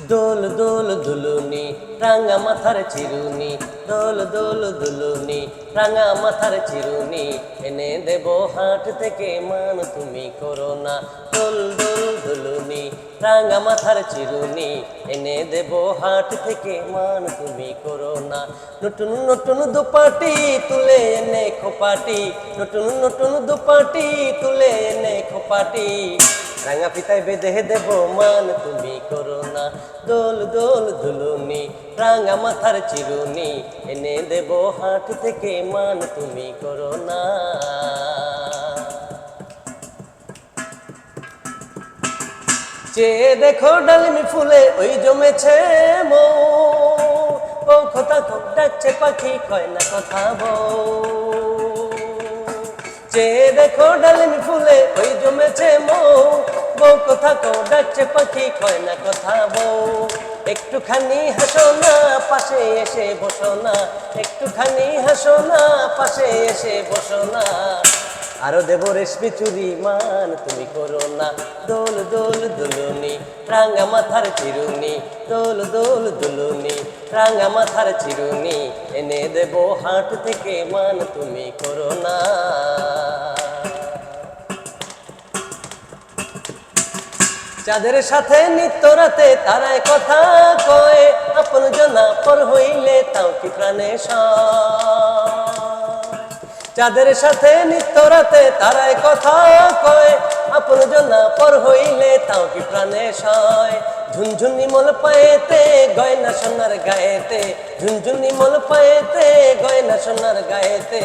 দোল দোল দুলুনি, রাঙা মাথার চিরুনি। দোল দোল দুলুনি, রাঙা মাথার চিরুনি। এনে দেব হাট থেকে মান, তুমি করো না। দোল দোল দুলুনি, রাঙা মাথার চিরুনি। এনে দেব হাট থেকে মান, তুমি করো না। নতুন নতুন দুপাটি তুলে এনে খোপাটি। নতুন নতুন দুপাটি তুলে এনে খোপাটি। রাঙা পিতায় বেঁধে দেব মান, তুমি করো না। দোল দোল দুলুনি রাঙা মাথার চিরুনি, এনে দেব হাট থেকে মান, তুমি করো না। চেয়ে দেখো ডালিমি ফুলে ওই জমেছে মৌ, বউ কথা খুব ডাকছে, পাখি কয় না কথা বউ চেয়ে দেখো ডালিমি ফুলে বউ কো ডাকছে পাখি কয় না কথা বউ। একটুখানি হাসো না, পাশে এসে বসো না। একটুখানি হাসো না, পাশে এসে বসো না। আরও দেব রেশমি চুরি মান, তুমি করো না। দোল দোল, দুলুনি, রাঙা মাথার চিরুনি। দোল দোল, দুলুনি, রাঙা মাথার চিরুনি। এনে দেব হাট থেকে মান, তুমি করো না। চাঁদের সাথে নিত্য রাতে তারায় কথা কয়, আপন জনা পর হইলে তাও কি প্রাণে। চাঁদের সাথে নিত্য রাতে তারায় কথা কয়, আপন জনা পর হইলে তাও কি প্রাণে সয় ঝুনঝুনি মল পায়েতে গয়না সোনার গায়েতে, ঝুনঝুনি মল পায়েতে গয়না সোনার গায়েতে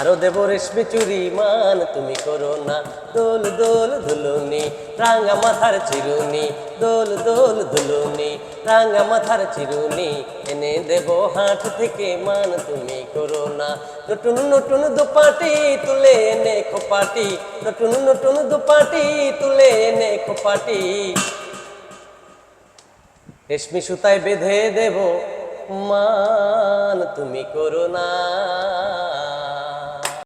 আরও দেব রেশমি চুরি মান, তুমি করো না। দোল দোল দুলুনি, রাঙা মাথার চিরুনি। দোল দোল দুলুনি, রাঙা মাথার চিরুনি। এনে দেব হাট থেকে মান, তুমি করো না। নতুন নতুন দুপাটি তুলে এনে খোপাটি। নতুন নতুন দুপাটি তুলে এনে খোপাটি। রেশমি সুতায় বেঁধে দেব মান, তুমি করো না।